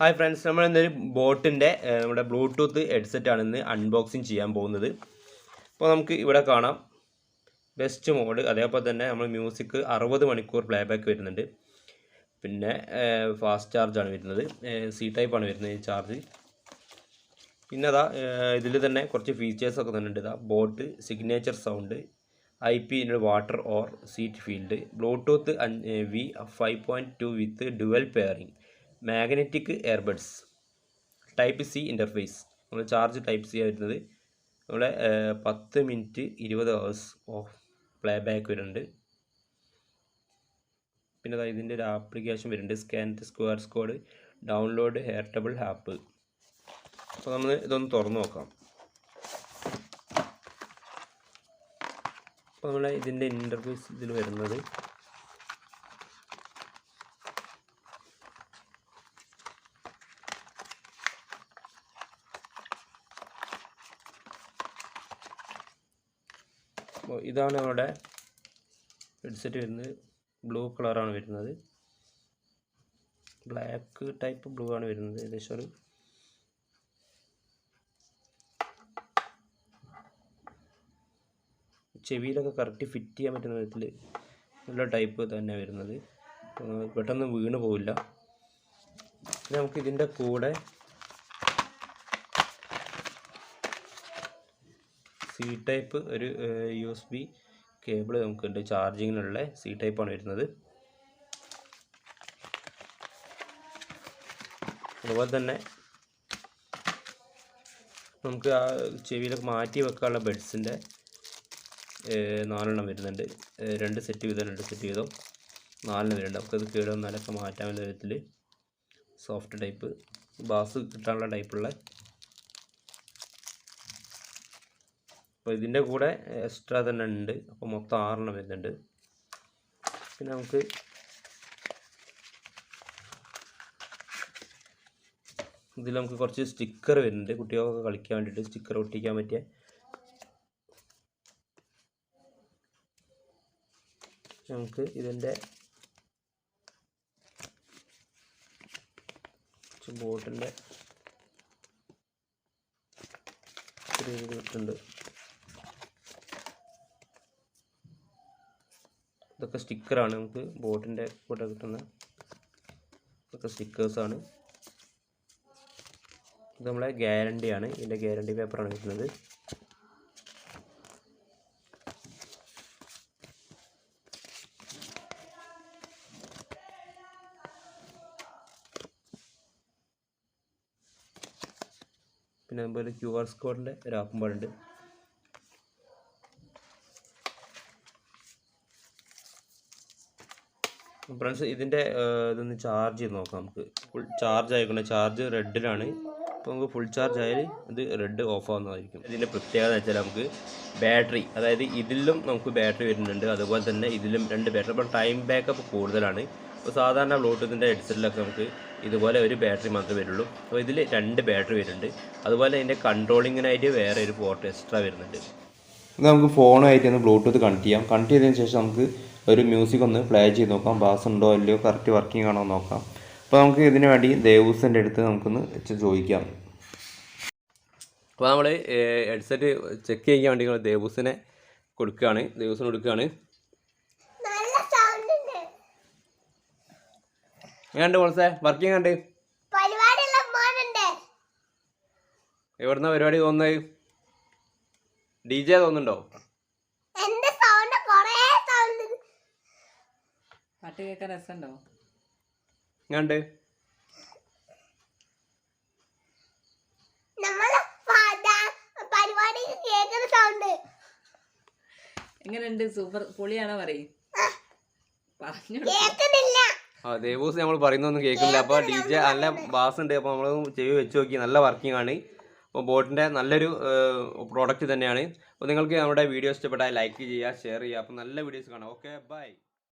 Hi friends നമ്മൾ ഇന്നൊരു ബോട്ടിന്റെ നമ്മുടെ ബ്ലൂടൂത്ത് ഹെഡ്സെറ്റ് ആണ് ഇന്ന് അൺബോക്സിങ് ചെയ്യാൻ പോകുന്നത്. അപ്പോൾ നമുക്ക് ഇവിടെ കാണാം. ബെസ്റ്റ് മോഡ് അതേപോലെ തന്നെ നമ്മൾ മ്യൂസിക് അറുപത് മണിക്കൂർ പ്ലേ ബാക്ക് വരുന്നുണ്ട്. പിന്നെ ഫാസ്റ്റ് ചാർജാണ് വരുന്നത്. സി ടൈപ്പാണ് വരുന്നത് ഈ ചാർജ് പിന്നെ അതാ ഇതിൽ തന്നെ കുറച്ച് ഫീച്ചേഴ്സ് ഒക്കെ തന്നെ ഉണ്ട് ഇതാ Boat signature sound I P water or seat field Bluetooth V five point two with dual pairing magnetic airbuds type C interface നമ്മൾ ചാർജ് ടൈപ്പ് സി വരുന്നത്. നമ്മുടെ പത്ത് മിനിറ്റ് ഇരുപത് ഹവേഴ്സ് ഓഫ് പ്ലേ ബാക്ക് വരുന്നുണ്ട്. പിന്നെ ഇതിന്റെ ഒരു ആപ്ലിക്കേഷൻ വരുന്നുണ്ട്. Scan QR code download hearable app അപ്പോൾ നമ്മൾ ഇതൊന്ന് തുറന്നു നോക്കാം. അപ്പോൾ നമ്മൾ ഇതിന്റെ ഇന്റർഫേസ് ഇതിൽ വരുന്നത് ഇതാണ് നമ്മുടെ ഹെഡ്സെറ്റ് വരുന്നത്. ബ്ലൂ കളറാണ് വരുന്നത്. ബ്ലാക്ക് ടൈപ്പ് ബ്ലൂ ആണ് വരുന്നത്. ഏകദേശം ഒരു ചെവിയിലൊക്കെ കറക്റ്റ് ഫിറ്റ് ചെയ്യാൻ പറ്റുന്ന വിധത്തിൽ നല്ല ടൈപ്പ് തന്നെ വരുന്നത്. പെട്ടെന്ന് വീണ് പോവില്ല. നമുക്ക് ഇതിന്റെ കൂടെ സി ടൈപ്പ് ഒരു യു എസ് ബി കേബിൾ നമുക്കുണ്ട്. ചാർജിങ്ങിനുള്ള സി ടൈപ്പാണ് വരുന്നത്. അതുപോലെ തന്നെ നമുക്ക് ആ ചെവിയിലൊക്കെ മാറ്റി വെക്കാനുള്ള ബെഡ്സിന്റെ നാലെണ്ണം വരുന്നുണ്ട്. രണ്ട് സെറ്റ് വീതം രണ്ട് സെറ്റ് വീതം നാലെണ്ണം വരുന്നുണ്ട്. നമുക്കത് കേട് വന്നാലൊക്കെ മാറ്റാൻ വേണ്ട വിധത്തിൽ സോഫ്റ്റ് ടൈപ്പ് ബാസ് കിട്ടാനുള്ള ടൈപ്പുള്ള അപ്പോൾ ഇതിന്റെ കൂടെ എക്സ്ട്രാ തന്നെ ഉണ്ട്. അപ്പോൾ മൊത്തം ആറെണ്ണം വരുന്നുണ്ട്. പിന്നെ നമുക്ക് ഇതിൽ നമുക്ക് കുറച്ച് സ്റ്റിക്കർ വരുന്നുണ്ട്. കുട്ടികൾക്കൊക്കെ കളിക്കാൻ വേണ്ടിയിട്ട് സ്റ്റിക്കർ ഒട്ടിക്കാൻ പറ്റിയ നമുക്ക് ഇതിന്റെ ബോട്ടിന്റെ ചെറിയ കിട്ടുന്നുണ്ട് ഇതൊക്കെ സ്റ്റിക്കറാണ്. നമുക്ക് ബോട്ടിന്റെ കൂടെ കിട്ടുന്ന ഇതൊക്കെ സ്റ്റിക്കേഴ്സാണ്. ഇത് നമ്മളെ ഗ്യാരണ്ടിയാണ്. ഇതിന്റെ ഗ്യാരണ്ടി പേപ്പറാണ് കിട്ടുന്നത്. പിന്നെ അതുപോലെ ക്യു ആർ സ്കോഡിന്റെ ഒരു പാടുണ്ട്. ഫ്രണ്ട്സ് ഇതിന്റെ ഇതൊന്ന് ചാർജ് ചെയ്ത് നോക്കാം നമുക്ക്. ഫുൾ ചാർജ് ആയിക്കൊണ്ട് ചാർജ് റെഡിലാണ് അപ്പോൾ നമുക്ക് ഫുൾ ചാർജ് ആയാൽ ഇത് റെഡ് ഓഫ് ആവുന്നതായിരിക്കും. ഇതിന്റെ പ്രത്യേകത വെച്ചാൽ നമുക്ക് ബാറ്ററി അതായത് ഇതിലും നമുക്ക് ബാറ്ററി വരുന്നുണ്ട്. അതുപോലെ തന്നെ ഇതിലും രണ്ട് ബാറ്ററി അപ്പോൾ ടൈം ബാക്കപ്പ് കൂടുതലാണ്. അപ്പോൾ സാധാരണ ബ്ലൂടൂത്തിന്റെ ഹെഡ്സെറ്റിലൊക്കെ നമുക്ക് ഇതുപോലെ ഒരു ബാറ്ററി മാത്രമേ വരുള്ളൂ. അപ്പോൾ ഇതിൽ രണ്ട് ബാറ്ററി വരുന്നുണ്ട്. അതുപോലെ ഇതിന്റെ കൺട്രോളിങ്ങിനായിട്ട് വേറെ ഒരു പോർട്ട് എക്സ്ട്രാ വരുന്നുണ്ട്. നമുക്ക് ഫോണുമായിട്ട് ഒന്ന് ബ്ലൂടൂത്ത് കണക്ട് ചെയ്യാം. കണക്ട് ചെയ്തതിന് ശേഷം നമുക്ക് ഒരു മ്യൂസിക് ഒന്ന് പ്ലേ ചെയ്ത് നോക്കാം. ബാസ് ഉണ്ടോ അല്ലയോ കറക്റ്റ് വർക്കിംഗ് ആണോ എന്ന് നോക്കാം. അപ്പോൾ നമുക്ക് ഇതിന് വേണ്ടി ദേവൂസിന്റെ അടുത്ത് നമുക്കൊന്ന് ചോദിക്കാം. അപ്പോൾ നമ്മൾ ഹെഡ്സെറ്റ് ചെക്ക് ചെയ്യാൻ വേണ്ടി നമ്മൾ ദേവൂസിനെ കൊടുക്കുകയാണ്. ദേവൂസിന് കൊടുക്കുകയാണ്. എങ്ങനെയുണ്ട് മോൾസേ വർക്കിംഗ് കണ്ട് എവിടുന്ന പരിപാടി തോന്നുന്നത്? ഡി ജെ തോന്നുന്നുണ്ടോ എന്റെ സൗണ്ട് കൊറേ സൗണ്ട് പാട്ട് കേൾക്കാൻ രസമുണ്ടോ? കണ്ട് നമ്മളെ പാടാ- പരിപാടി കേൾക്കുന്ന സൗണ്ട് എങ്ങനെയുണ്ട്? സൂപ്പർ. പൊളിയാണോ പറയും? ആ ദേവൂസ് നമ്മൾ പറയുന്നൊന്നും കേൾക്കുന്നില്ല. അപ്പോൾ ഡി ജെ നല്ല ബാസ് ഉണ്ട്. അപ്പോൾ നമ്മൾ ചെവി വെച്ച് നോക്കി. നല്ല വർക്കിംഗ് ആണ്. അപ്പോൾ ബോട്ടിന്റെ നല്ലൊരു പ്രോഡക്റ്റ് തന്നെയാണ്. അപ്പോൾ നിങ്ങൾക്ക് നമ്മുടെ വീഡിയോ ഇഷ്ടപ്പെട്ടാൽ ലൈക്ക് ചെയ്യുക ഷെയർ ചെയ്യുക. അപ്പോൾ നല്ല വീഡിയോസ് കാണാം. Okay bye